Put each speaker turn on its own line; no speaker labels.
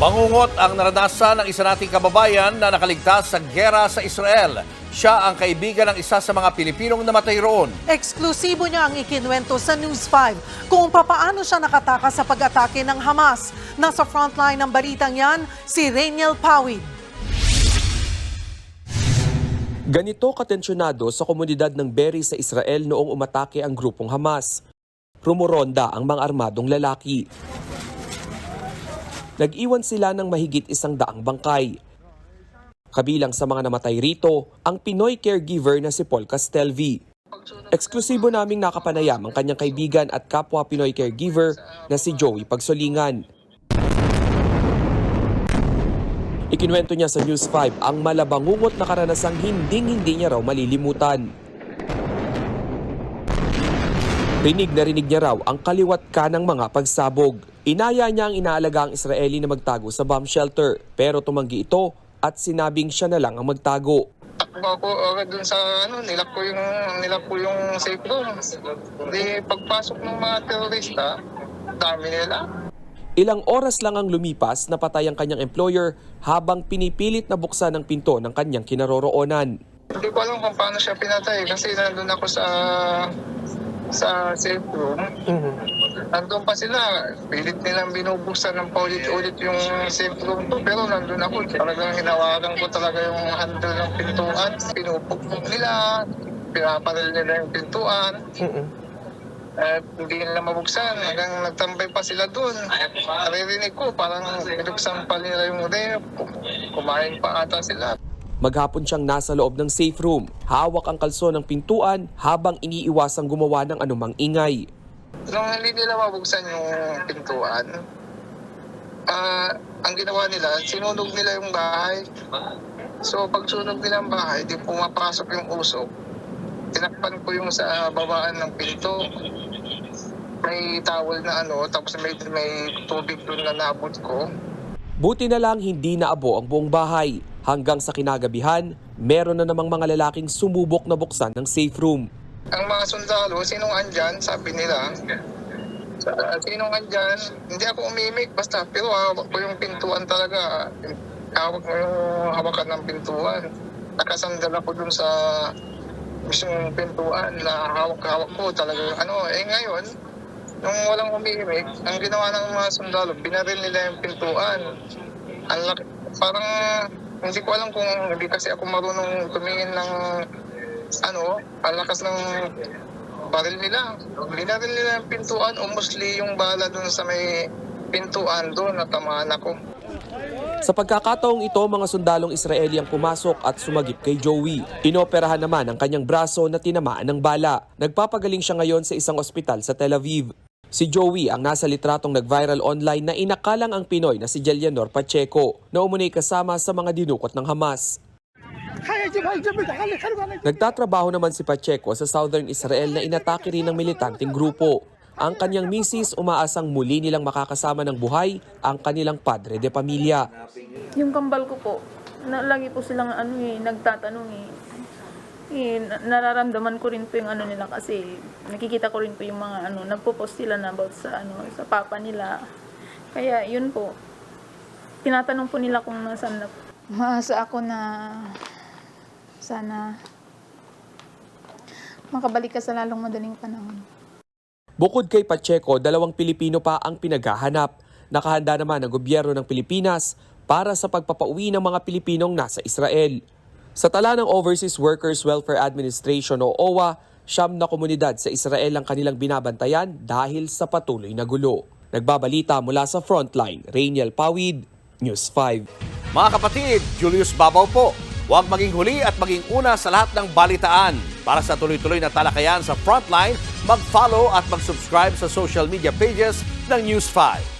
Bangungot ang naranasan ng isa nating kababayan na nakaligtas sa gera sa Israel. Siya ang kaibigan ng isa sa mga Pilipinong namatay roon.
Eksklusibo niya ang ikinwento sa News 5 kung papaano siya nakatakas sa pag-atake ng Hamas. Nasa frontline ng balitang yan, si Rainiel Pawid.
Ganito katensyonado sa komunidad ng Beri sa Israel noong umatake ang grupong Hamas. Rumoronda ang mga armadong lalaki. Nag-iwan sila ng mahigit isang daang bangkay. Kabilang sa mga namatay rito, ang Pinoy caregiver na si Paul Castelvi. Eksklusibo naming nakapanayam ang kanyang kaibigan at kapwa Pinoy caregiver na si Joey Pagsolingan. Ikinuwento niya sa News 5 ang malabangungot na karanasang hinding-hindi niya raw malilimutan. Rinig na rinig niya raw ang kaliwat ka ng mga pagsabog. Inaya niya ang inaalagang Israeli na magtago sa bomb shelter pero tumanggi ito at sinabing siya na lang ang magtago.
Takbo ako agad dun sa ano, nilak ko yung nilak ko yung safe room. Hindi pagpasok ng mga terorista, dami nila.
Ilang oras lang ang lumipas na patay ang kanyang employer habang pinipilit na buksan ang pinto ng kanyang kinaroroonan.
Hindi ko alam kung paano siya pinatay kasi nandun ako sa sa safe room. Nandun pa sila. Pilit nilang binubuksan ng paulit-ulit yung safe room ko. Pero nandun ako. Talagang hinawakan ko talaga yung handle ng pintuan. Pinupukpok nila. Pinaparil nila yung pintuan. At hindi nila mabuksan. Hanggang nagtambay pa sila doon. Naririnig ko parang binuksan pa nila yung ref. Kumain pa ata sila.
Maghapon siyang nasa loob ng safe room, hawak ang kalso ng pintuan habang iniiwasang gumawa ng anumang ingay.
Nung hindi nila mabuksan yung pintuan, ah ang ginawa nila, sinunog nila yung bahay. So pag sunog nila ang bahay, di pumapasok yung usok. Tinakpan ko yung sa babaan ng pinto. May towel na ano, tapos may, may tubig doon na nabot ko.
Buti na lang hindi naabo ang buong bahay. Hanggang sa kinagabihan, meron na namang mga lalaking sumubok na buksan ng safe room.
Ang mga sundalo, sinong andyan, sabi nila, sinong andyan, hindi ako umimik, basta, pero hawak ko yung pintuan talaga. Hawak mo yung hawakan ng pintuan. Nakasandal ako dun sa mismong pintuan na hawak-hawak ko talaga. Ano, eh ngayon, nung walang umimik, ang ginawa ng mga sundalo, binaril nila yung pintuan. Ang laki, parang hindi ko alam kung hindi kasi ako marunong tumingin ng ano, ang lakas ng baril nila. Binaril nila yung pintuan, umosli yung bala dun sa may pintuan doon, natamaan ako.
Sa pagkakataong ito, mga sundalong Israeli ang pumasok at sumagip kay Joey. Inoperahan naman ang kanyang braso na tinamaan ng bala. Nagpapagaling siya ngayon sa isang ospital sa Tel Aviv. Si Joey ang nasa litratong nag-viral online na inakalang ang Pinoy na si Jelianor Pacheco na umunay kasama sa mga dinukot ng Hamas. Nagtatrabaho naman si Pacheco sa southern Israel na inatake rin ng militanteng grupo. Ang kanyang misis umaasang muli nilang makakasama ng buhay ang kanilang padre de pamilya.
Yung kambal ko po, na, lagi po silang ano eh, nagtatanong eh. Eh, na- nararamdaman ko rin po yung ano nila kasi nakikita ko rin po yung mga ano, nagpo-post sila na about sa ano, sa papa nila. Kaya yun po, tinatanong po nila kung nasaan na po. Maasa ako na sana makabalik ka sa lalong madaling panahon.
Bukod kay Pacheco, dalawang Pilipino pa ang pinaghahanap. Nakahanda naman ang gobyerno ng Pilipinas para sa pagpapauwi ng mga Pilipinong nasa Israel. Sa tala ng Overseas Workers Welfare Administration o OWA, siyam na komunidad sa Israel ang kanilang binabantayan dahil sa patuloy na gulo. Nagbabalita mula sa Frontline, Rainiel Pawid, News 5.
Mga kapatid, Julius Babaw po. Huwag maging huli at maging una sa lahat ng balitaan. Para sa tuloy-tuloy na talakayan sa Frontline, mag-follow at mag-subscribe sa social media pages ng News 5.